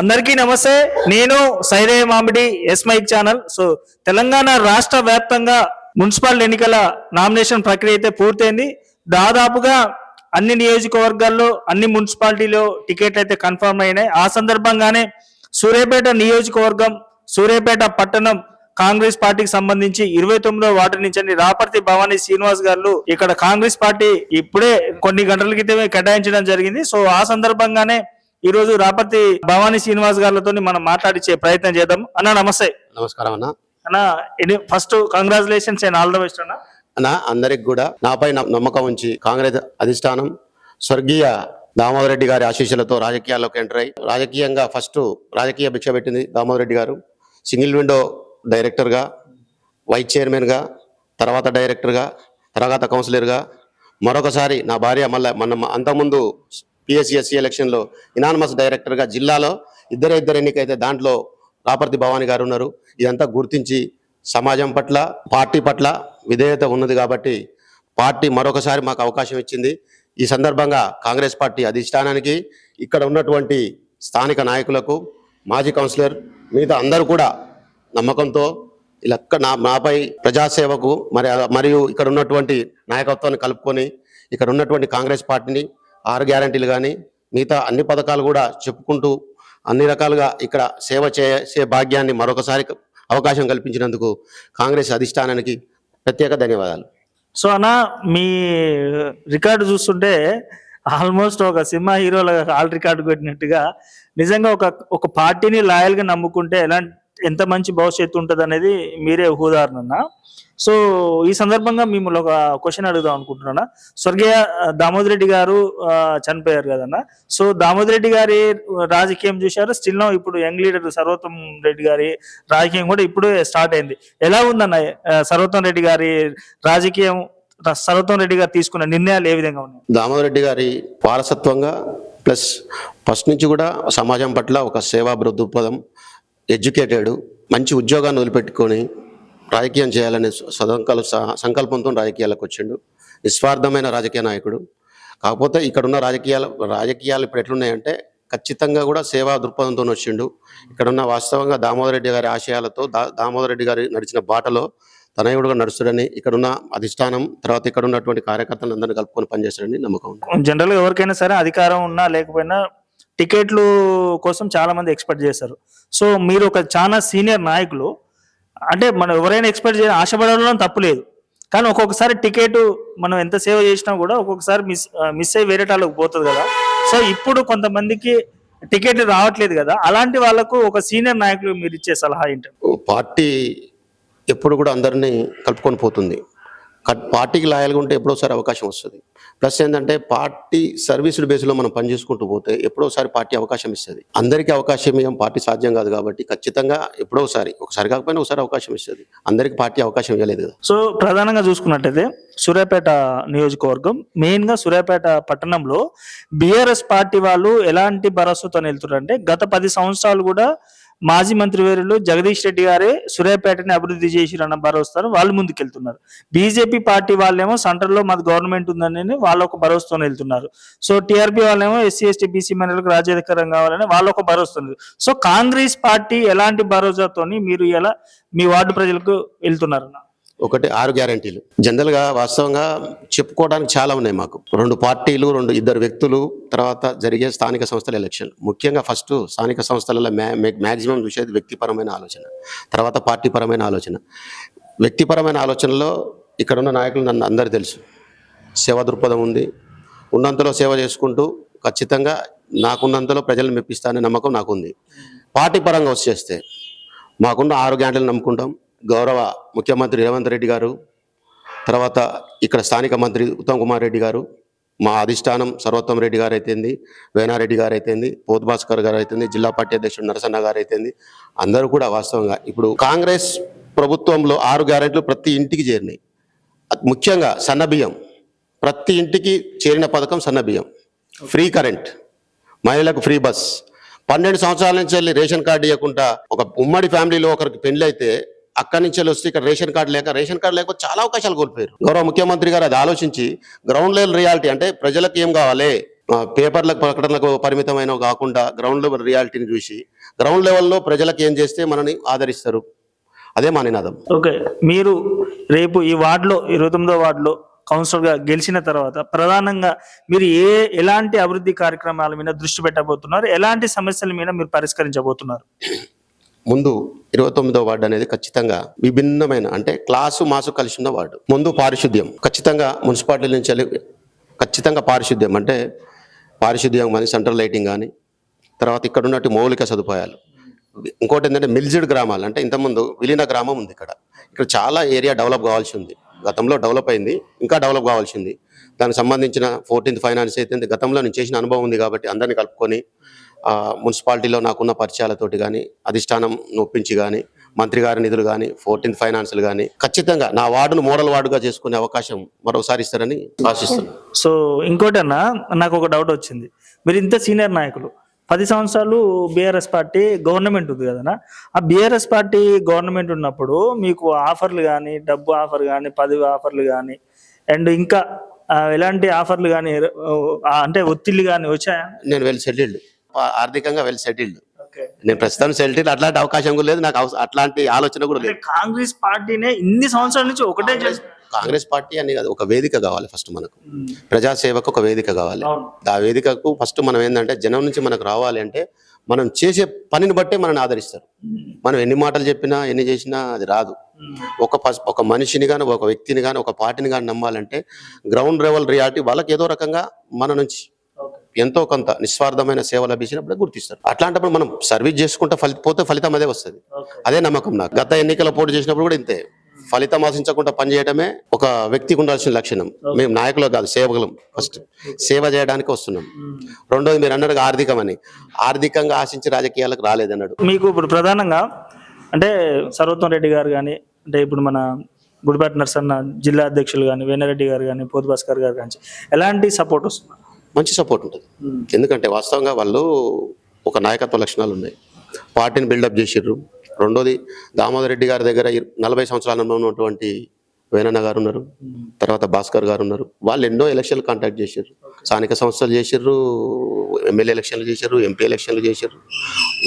అందరికీ నమస్తే. నేను సైరే మామిడి S mike channel. So Telangana రాష్ట్ర వ్యాప్తంగా మున్సిపల్ ఎన్నికల నామినేషన్ ప్రక్రియ అయితే పూర్తయింది. దాదాపుగా అన్ని నియోజకవర్గాల్లో అన్ని మున్సిపాలిటీలో టికెట్లు అయితే కన్ఫర్మ్ అయినాయి. ఆ సందర్భంగానే సూర్యాపేట నియోజకవర్గం సూర్యాపేట పట్టణం కాంగ్రెస్ పార్టీకి సంబంధించి ఇరవై తొమ్మిదో వార్డు నుంచి అని రాపర్తి భవానీ శ్రీనివాస్ గారు ఇక్కడ కాంగ్రెస్ పార్టీ ఇప్పుడే కొన్ని గంటల క్రితమే కేటాయించడం జరిగింది. సో ఆ సందర్భంగానే ఈ రోజు రాపర్తి భవానీ శ్రీనివాస్ గారితో మనం మాట్లాడించే ప్రయత్నం చేద్దాం. అన్న నమస్తే. నమస్కారం అన్న. అన్న first congratulations and all the best అన్న. అన్న అందరికి కూడా నాపై నమ్మకం ఉంచి కాంగ్రెస్ అధిష్టానం స్వర్గీయ దామోదర్ రెడ్డి గారి ఆశీస్సులతో రాజకీయాల్లోకి ఎంటర్ అయ్యి రాజకీయంగా ఫస్ట్ రాజకీయ భిక్ష పెట్టింది దామోదర్ రెడ్డి గారు. సింగిల్ విండో డైరెక్టర్గా వైస్ చైర్మన్గా తర్వాత డైరెక్టర్గా తర్వాత కౌన్సిలర్గా మరొకసారి నా భార్య మళ్ళీ మన అంతకుముందు పిఎస్సిఎస్సి ఎలక్షన్లో ఇనానమస్ డైరెక్టర్గా జిల్లాలో ఇద్దరే ఇద్దరు ఎన్నికైతే దాంట్లో రాపర్తి భవాని గారు ఉన్నారు. ఇదంతా గుర్తించి సమాజం పట్ల పార్టీ పట్ల విధేయత ఉన్నది కాబట్టి పార్టీ మరొకసారి మాకు అవకాశం ఇచ్చింది. ఈ సందర్భంగా కాంగ్రెస్ పార్టీ అధిష్టానానికి ఇక్కడ ఉన్నటువంటి స్థానిక నాయకులకు మాజీ కౌన్సిలర్ మిగతా అందరూ కూడా నమ్మకంతో ఇలా నా నాపై ప్రజాసేవకు మరి మరియు ఇక్కడ ఉన్నటువంటి నాయకత్వాన్ని కలుపుకొని ఇక్కడ ఉన్నటువంటి కాంగ్రెస్ పార్టీని ఆరు గ్యారంటీలు కానీ మిగతా అన్ని పథకాలు కూడా చెప్పుకుంటూ అన్ని రకాలుగా ఇక్కడ సేవ చేసే భాగ్యాన్ని మరొకసారి అవకాశం కల్పించినందుకు కాంగ్రెస్ అధిష్టానానికి ప్రత్యేక ధన్యవాదాలు. సో అన్న మీ రికార్డు చూస్తుంటే ఆల్మోస్ట్ ఒక సినిమా హీరోల ఆల్ రికార్డు పెట్టినట్టుగా నిజంగా ఒక ఒక పార్టీని లాయల్గా నమ్ముకుంటే ఎలాంటి ఎంత మంచి భవిష్యత్తు ఉంటుంది అనేది మీరే ఉదాహరణ సో ఈ సందర్భంగా మిమ్మల్ని ఒక క్వశ్చన్ అడుగుదాం అనుకుంటున్నా స్వర్గీయ దామోదర్ రెడ్డి గారు చనిపోయారు కదన్న? సో దామోదర్ రెడ్డి గారి రాజకీయం చూశారు? స్టిల్ ఇప్పుడు యంగ్ లీడర్ సర్వోత్తమ్ రెడ్డి గారి రాజకీయం కూడా ఇప్పుడు స్టార్ట్ అయింది. ఎలా ఉందన్న సర్వోత్తమ్ రెడ్డి గారి రాజకీయం సర్వోత్తమ్ రెడ్డి గారు తీసుకున్న నిర్ణయాలు ఏ విధంగా ఉన్నాయి? దామోదర్ రెడ్డి గారి వారసత్వంగా ప్లస్ ఫస్ట్ నుంచి కూడా సమాజం పట్ల ఒక సేవా దృక్పథం ఎడ్యుకేటెడ్ మంచి ఉద్యోగాన్ని వదిలిపెట్టుకొని రాజకీయం చేయాలనే సదంకల్ సంకల్పంతో రాజకీయాలకు వచ్చిండు. నిస్వార్థమైన రాజకీయ నాయకుడు. కాకపోతే ఇక్కడున్న రాజకీయాలు రాజకీయాలు ఇప్పుడు ఎట్లున్నాయంటే ఖచ్చితంగా కూడా సేవా దృక్పథంతో వచ్చిండు. ఇక్కడున్న వాస్తవంగా దామోదర్ రెడ్డి గారి ఆశయాలతో దా దామోదర్ రెడ్డి గారి నడిచిన బాటలో తనయుడుగా నడుస్తాడని ఇక్కడున్న అధిష్టానం తర్వాత ఇక్కడ ఉన్నటువంటి కార్యకర్తలను అందరినీ కలుపుకొని పనిచేస్తాడని నమ్మకం జనరల్గా ఎవరికైనా సరే అధికారం ఉన్నా లేకపోయినా టికెట్లు కోసం చాలా మంది ఎక్స్పెక్ట్ చేస్తారు. సో మీరు ఒక చాలా సీనియర్ నాయకులు అంటే మనం ఎవరైనా ఎక్స్పెక్ట్ చేయ ఆశపడడం తప్పు లేదు. కానీ ఒక్కొక్కసారి టికెట్ మనం ఎంత సేవ చేసినా కూడా ఒక్కొక్కసారి మిస్ మిస్ అయ్యి వేరే వాళ్ళకి పోతుంది కదా. సో ఇప్పుడు కొంతమందికి టికెట్ రావట్లేదు కదా. అలాంటి వాళ్ళకు ఒక సీనియర్ నాయకులు మీరు ఇచ్చే సలహా ఏంటంటే పార్టీ ఎప్పుడు కూడా అందరినీ కలుపుకొని పోతుంది. పార్టీకి లాయల్గా ఉంటే ఎప్పుడోసారి అవకాశం వస్తుంది. ప్లస్ ఏంటంటే పార్టీ సర్వీసుల బేస్లో మనం పనిచేసుకుంటూ పోతే ఎప్పుడోసారి పార్టీ అవకాశం ఇస్తుంది. అందరికీ అవకాశం ఇవ్వం పార్టీ సాధ్యం కాదు కాబట్టి ఖచ్చితంగా ఎప్పుడోసారి ఒకసారి కాకపోయినా ఒకసారి అవకాశం ఇస్తుంది. అందరికీ పార్టీ అవకాశం ఇవ్వలేదు కదా. సో ప్రధానంగా చూసుకున్నట్టయితే సూర్యాపేట నియోజకవర్గం మెయిన్గా సూర్యాపేట పట్టణంలో బిఆర్ఎస్ పార్టీ వాళ్ళు ఎలాంటి భరోసాతో వెళ్తున్నారంటే గత పది సంవత్సరాలు కూడా మాజీ మంత్రివర్యులు జగదీష్ రెడ్డి గారే సూర్యాపేటని అభివృద్ధి చేసిరన్న భరోసాను వాళ్ళు ముందుకెళ్తున్నారు. బీజేపీ పార్టీ వాళ్ళేమో సెంటర్లో మాది గవర్నమెంట్ ఉందని వాళ్ళు ఒక భరోసాతో వెళ్తున్నారు. సో టీఆర్పీ వాళ్ళేమో ఎస్సీ ఎస్టీ బీసీ మహిళలకు రాజ్యాధికారం కావాలని వాళ్ళు ఒక భరోసా ఉంది సో కాంగ్రెస్ పార్టీ ఎలాంటి భరోసాతోని మీరు ఎలా మీ వార్డు ప్రజలకు వెళ్తున్నారన్న? ఒకటి ఆరు గ్యారంటీలు. జనరల్గా వాస్తవంగా చెప్పుకోవడానికి చాలా ఉన్నాయి మాకు. రెండు పార్టీలు రెండు ఇద్దరు వ్యక్తులు తర్వాత జరిగే స్థానిక సంస్థల ఎలక్షన్. ముఖ్యంగా ఫస్ట్ స్థానిక సంస్థలలో మ్యా మ్యాక్సిమం చూసేది వ్యక్తిపరమైన ఆలోచన. తర్వాత పార్టీపరమైన ఆలోచన. వ్యక్తిపరమైన ఆలోచనలో ఇక్కడ ఉన్న నాయకులు నన్ను అందరు తెలుసు. సేవా దృక్పథం ఉంది. ఉన్నంతలో సేవ చేసుకుంటూ ఖచ్చితంగా నాకున్నంతలో ప్రజలను మెప్పిస్తాననే నమ్మకం నాకుంది. పార్టీ పరంగా వచ్చేస్తే మాకున్న ఆరు గంటలు నమ్ముకుంటాం. గౌరవ ముఖ్యమంత్రి రేవంత్ రెడ్డి గారు తర్వాత ఇక్కడ స్థానిక మంత్రి ఉత్తమ్ కుమార్ రెడ్డి గారు మా అధిష్టానం సర్వోత్తమ్ రెడ్డి గారు అయితేంది వేనారెడ్డి గారు అయితేంది పోత్ భాస్కర్ గారు అయితేంది జిల్లా పార్టీ అధ్యక్షుడు నరసన్న గారు అయితేంది అందరూ కూడా వాస్తవంగా ఇప్పుడు కాంగ్రెస్ ప్రభుత్వంలో ఆరు గ్యారెంట్లు ప్రతి ఇంటికి చేరినాయి. ముఖ్యంగా సన్నబియ్యం ప్రతి ఇంటికి చేరిన పథకం సన్నబియ్యం ఫ్రీ కరెంట్ మహిళలకు ఫ్రీ బస్. పన్నెండు సంవత్సరాల నుంచి వెళ్ళి రేషన్ కార్డు ఇవ్వకుండా ఒక ఉమ్మడి ఫ్యామిలీలో ఒకరికి పెళ్ళి అయితే అక్కడి నుంచి వెళ్ళి వస్తే ఇక్కడ రేషన్ కార్డు లేక రేషన్ కార్డు లేకపోతే చాలా అవకాశాలు కోల్పోయారు. గౌరవ ముఖ్యమంత్రి గారు అది ఆలోచించి గ్రౌండ్ లెవెల్ రియాలిటీ అంటే ప్రజలకు ఏం కావాలి? పేపర్లకు ప్రకటనలకు పరిమితమైన కాకుండా గ్రౌండ్ లెవెల్ రియాలిటీని చూసి గ్రౌండ్ లెవెల్లో ప్రజలకు ఏం చేస్తే మనని ఆదరిస్తారు? అదే మా నినాదం. ఓకే మీరు రేపు ఈ వార్డులో ఇరవై తొమ్మిదో వార్డులో కౌన్సిలర్గా గెలిచిన తర్వాత ప్రధానంగా మీరు ఏ ఎలాంటి అభివృద్ధి కార్యక్రమాల మీద దృష్టి పెట్టబోతున్నారు? ఎలాంటి సమస్యల మీద మీరు పరిష్కరించబోతున్నారు? ముందు ఇరవై తొమ్మిదో వార్డు అనేది ఖచ్చితంగా విభిన్నమైన అంటే క్లాసు మాసు కలిసి ఉన్న వార్డు. ముందు పారిశుద్ధ్యం. ఖచ్చితంగా మున్సిపాలిటీ నుంచి ఖచ్చితంగా పారిశుద్ధ్యం. అంటే పారిశుద్ధ్యం కానీ సెంట్రల్ లైటింగ్ కానీ తర్వాత ఇక్కడ ఉన్నట్టు మౌలిక సదుపాయాలు. ఇంకోటి ఏంటంటే మిల్జిడ్ గ్రామాలు. అంటే ఇంతకుముందు విలీన గ్రామం ఉంది ఇక్కడ. ఇక్కడ చాలా ఏరియా డెవలప్ కావాల్సి ఉంది గతంలో డెవలప్ అయింది ఇంకా డెవలప్ కావాల్సి ఉంది దానికి సంబంధించిన ఫోర్టీన్త్ ఫైనాన్స్ అయితే గతంలో నేను చేసిన అనుభవం ఉంది కాబట్టి అందరినీ కలుపుకొని మున్సిపాలిటీలో నాకున్న పరిచయాలతోటి కానీ అధిష్టానం ఒప్పించి కానీ మంత్రి గారి నిధులు కానీ ఫోర్టీన్త్ ఫైనాన్స్లు కానీ ఖచ్చితంగా నా వార్డును మోడల్ వార్డుగా చేసుకునే అవకాశం మరోసారి ఇస్తారని ఆశిస్తున్నాను. సో ఇంకోటి అన్న నాకు ఒక డౌట్ వచ్చింది. మీరు ఇంత సీనియర్ నాయకులు. పది సంవత్సరాలు బీఆర్ఎస్ పార్టీ గవర్నమెంట్ ఉంది కదనా ఆ బీఆర్ఎస్ పార్టీ గవర్నమెంట్ ఉన్నప్పుడు మీకు ఆఫర్లు కానీ డబ్బు ఆఫర్ కానీ పదవి ఆఫర్లు కానీ అండ్ ఇంకా ఎలాంటి ఆఫర్లు కానీ అంటే ఒత్తిళ్ళు కానీ వచ్చాయా? నేను వెల్ సెటిల్డ్. ఆర్థికంగా వెల్ సెటిల్డ్. నేను ప్రస్తుతం సెటిల్డ్ అట్లాంటి అవకాశం కూడా లేదు. నాకు అట్లాంటి ఆలోచన కూడా లేదు. కాంగ్రెస్ పార్టీనే ఇన్ని సంవత్సరాల నుంచి ఒకటే కాంగ్రెస్ పార్టీ అని కాదు ఒక వేదిక కావాలి ఫస్ట్ మనకు. ప్రజాసేవకు ఒక వేదిక కావాలి. ఆ వేదికకు ఫస్ట్ మనం ఏంటంటే జనం నుంచి మనకు రావాలి అంటే మనం చేసే పనిని బట్టే మనల్ని ఆదరిస్తారు. మనం ఎన్ని మాటలు చెప్పినా ఎన్ని చేసినా అది రాదు. ఒక ఒక మనిషిని కానీ ఒక వ్యక్తిని కానీ ఒక పార్టీని కానీ నమ్మాలంటే గ్రౌండ్ లెవెల్ రియాలిటీ వాళ్ళకి ఏదో రకంగా మన నుంచి ఎంతో కొంత నిస్వార్థమైన సేవ లభించినప్పుడు గుర్తిస్తారు. అట్లాంటప్పుడు మనం సర్వీస్ చేసుకుంటా ఫలిత పోతే ఫలితం అదే వస్తుంది. అదే నమ్మకం నాకు. గత ఎన్నికల పోటీ చేసినప్పుడు కూడా ఇంతే. ఫలితం ఆశించకుండా పనిచేయడమే ఒక వ్యక్తికి ఉండాల్సిన లక్షణం. మేము నాయకులు కాదు సేవకులం ఫస్ట్. సేవ చేయడానికి వస్తున్నాం. రెండోది మీరు అన్నారు ఆర్థికమని. ఆర్థికంగా ఆశించి రాజకీయాలకు రాలేదన్నాడు. మీకు ఇప్పుడు ప్రధానంగా అంటే సర్వోత్తం రెడ్డి గారు కానీ అంటే ఇప్పుడు మన గుడిపాటి నర్సన్న జిల్లా అధ్యక్షులు కానీ వేణారెడ్డి గారు కానీ పోతు భాస్కర్ గారు కానీ ఎలాంటి సపోర్ట్ వస్తుంది? మంచి సపోర్ట్ ఉంటుంది. ఎందుకంటే వాస్తవంగా వాళ్ళు ఒక నాయకత్వ లక్షణాలు ఉన్నాయి. పార్టీని బిల్డప్ చేసిర్రు. రెండోది దామోదర్ రెడ్డి గారి దగ్గర నలభై సంవత్సరాల అనుభవం ఉన్నటువంటి వేణన్న గారు ఉన్నారు. తర్వాత భాస్కర్ గారు ఉన్నారు. వాళ్ళు ఎన్నో ఎలక్షన్లు కాంటాక్ట్ చేశారు స్థానిక సంస్థలు చేసిర్రు ఎమ్మెల్యే ఎలక్షన్లు చేశారు ఎంపీ ఎలక్షన్లు చేశారు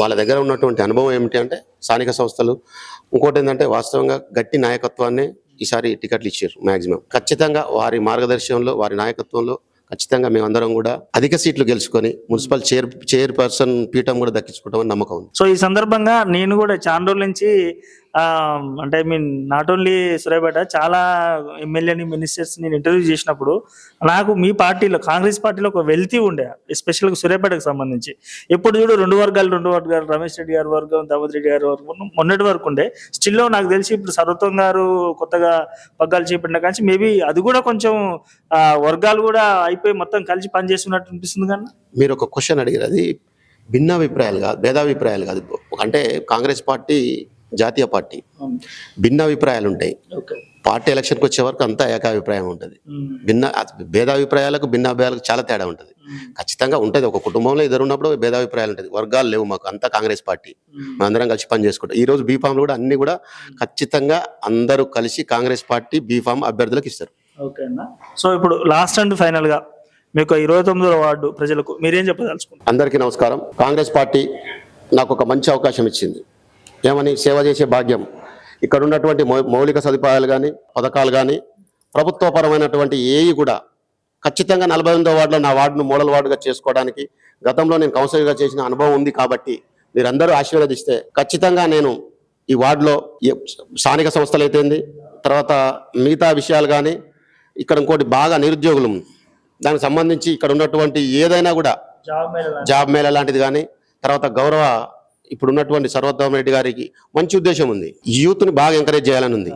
వాళ్ళ దగ్గర ఉన్నటువంటి అనుభవం ఏమిటి అంటే స్థానిక సంస్థలు. ఇంకోటి ఏంటంటే వాస్తవంగా గట్టి నాయకత్వాన్ని ఈసారి టికెట్లు ఇచ్చారు మాక్సిమం. ఖచ్చితంగా వారి మార్గదర్శనంలో వారి నాయకత్వంలో ఖచ్చితంగా మేమందరం కూడా అధిక సీట్లు గెలుచుకొని మున్సిపల్ చైర్ చైర్పర్సన్ పీఠం కూడా దక్కించుకుంటామని నమ్మకం ఉంది. సో ఈ సందర్భంగా నేను కూడా చాలా రోజుల నుంచి అంటే I mean not only Suryapet చాలా ఎమ్మెల్యేని మినిస్టర్స్ నేను ఇంటర్వ్యూ చేసినప్పుడు నాకు మీ పార్టీలో కాంగ్రెస్ పార్టీలో ఒక వెల్తీ ఉండే ఎస్పెషల్గా సూర్యాపేటకు సంబంధించి. ఎప్పుడు చూడు రెండు వర్గాలు రెండు వర్గాలు రమేష్ రెడ్డి గారి వర్గం దామోదర్ రెడ్డి గారి వర్గం మొన్నటి వరకు ఉండే. స్టిల్లో నాకు తెలిసి ఇప్పుడు సర్వత్వం గారు కొత్తగా పగ్గాలు చేపట్టిన కానీ మేబీ అది కూడా కొంచెం వర్గాలు కూడా అయిపోయి మొత్తం కలిసి పనిచేస్తున్నట్టు అనిపిస్తుంది కానీ మీరు ఒక క్వశ్చన్ అడిగారు. అది భిన్నాభిప్రాయాలు కాదు భేదాభిప్రాయాలు కాదు. అంటే కాంగ్రెస్ పార్టీ జాతీయ పార్టీ. భిన్న అభిప్రాయాలు ఉంటాయి పార్టీ ఎలక్షన్కి వచ్చే వరకు అంతా ఏకాభిప్రాయం ఉంటుంది. భిన్న భేదాభిప్రాయాలకు భిన్నాభిప్రాయాలకు చాలా తేడా ఉంటుంది. ఖచ్చితంగా ఉంటుంది. ఒక కుటుంబంలో ఇద్దరు ఉన్నప్పుడు భేదాభిప్రాయాలు ఉంటుంది. వర్గాలు లేవు మాకు అంతా కాంగ్రెస్ పార్టీ. అందరం కలిసి పని చేసుకుంటాం. ఈ రోజు బీఫామ్లు కూడా అన్ని కూడా ఖచ్చితంగా అందరూ కలిసి కాంగ్రెస్ పార్టీ బీఫామ్ అభ్యర్థులకు ఇస్తారు. సో ఇప్పుడు లాస్ట్ అండ్ ఫైనల్గా మీకు ఇరవై తొమ్మిదో వార్డు ప్రజలకు మీరేం చెప్పదలుచుకుంటారు? అందరికీ నమస్కారం. కాంగ్రెస్ పార్టీ నాకు ఒక మంచి అవకాశం ఇచ్చింది. ఏమని సేవ చేసే భాగ్యం ఇక్కడ ఉన్నటువంటి మౌ- మౌలిక సదుపాయాలు కానీ పథకాలు కానీ ప్రభుత్వపరమైనటువంటి ఏవి కూడా ఖచ్చితంగా నలభై ఎనిమిదో వార్డులో నా వార్డును మోడల్ వార్డుగా చేసుకోవడానికి గతంలో నేను కౌన్సిలర్గా చేసిన అనుభవం ఉంది కాబట్టి మీరందరూ ఆశీర్వదిస్తే ఖచ్చితంగా నేను ఈ వార్డులో స్థానిక సంస్థలు అయితేంది తర్వాత మిగతా విషయాలు కానీ ఇక్కడ ఇంకోటి బాగా నిరుద్యోగులు. దానికి సంబంధించి ఇక్కడ ఉన్నటువంటి ఏదైనా కూడా జాబ్ మేళ లాంటిది కానీ తర్వాత గౌరవ ఇప్పుడు ఉన్నటువంటి సర్వోత్తమ రెడ్డి గారికి మంచి ఉద్దేశం ఉంది. యూత్ని బాగా ఎంకరేజ్ చేయాలని ఉంది.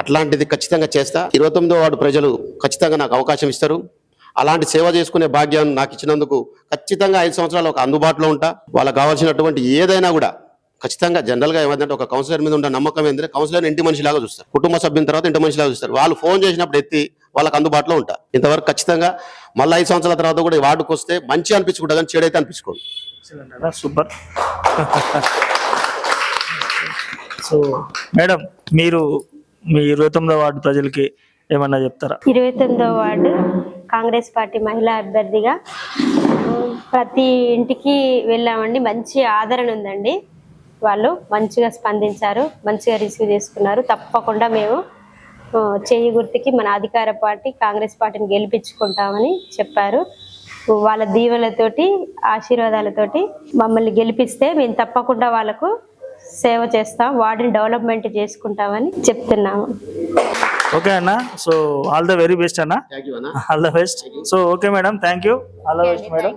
అట్లాంటిది ఖచ్చితంగా చేస్తా. ఇరవై తొమ్మిదో వార్డు ప్రజలు ఖచ్చితంగా నాకు అవకాశం ఇస్తారు. అలాంటి సేవ చేసుకునే భాగ్యాన్ని నాకు ఇచ్చినందుకు ఖచ్చితంగా ఐదు సంవత్సరాలు ఒక అందుబాటులో ఉంటా. వాళ్ళకి కావాల్సినటువంటి ఏదైనా కూడా ఖచ్చితంగా జనరల్గా ఏమంటే ఒక కౌన్సిలర్ మీద ఉన్న నమ్మకం ఏంటంటే కౌన్సిలర్ ఇంటి మనిషిలాగా చూస్తారు. కుటుంబ సభ్యుల తర్వాత ఇంటి మనిషిలాగా చూస్తారు. వాళ్ళు ఫోన్ చేసినప్పుడు ఎత్తి వాళ్ళకి అందుబాటులో ఉంటా. ఇంతవరకు ఖచ్చితంగా మళ్ళీ ఐదు సంవత్సరాల తర్వాత కూడా ఈ వార్డుకు వస్తే మంచి అనిపించుకుంటా కానీ చెడైతే అనిపించుకోదు సూపర్ సో మేడం మీరు మీ ఇరవై తొమ్మిదో వార్డు ప్రజలకి ఏమన్నా చెప్తారా? ఇరవై తొమ్మిదో వార్డు కాంగ్రెస్ పార్టీ మహిళా అభ్యర్థిగా. ప్రతి ఇంటికి వెళ్ళామండి. మంచి ఆదరణ ఉందండి. వాళ్ళు మంచిగా స్పందించారు మంచిగా రిసీవ్ చేసుకున్నారు. తప్పకుండా మేము చేయి గుర్తుకి మన అధికార పార్టీ కాంగ్రెస్ పార్టీని గెలిపించుకుంటామని చెప్పారు. వాళ్ళ దీవెలతోటి ఆశీర్వాదాలతోటి మమ్మల్ని గెలిపిస్తే మేము తప్పకుండా వాళ్ళకు సేవ చేస్తాం వార్డుని డెవలప్మెంట్ చేసుకుంటామని చెప్తున్నాము. ఓకే అన్న so all the very best అన్న. All the best. So okay madam thank you. All the best madam.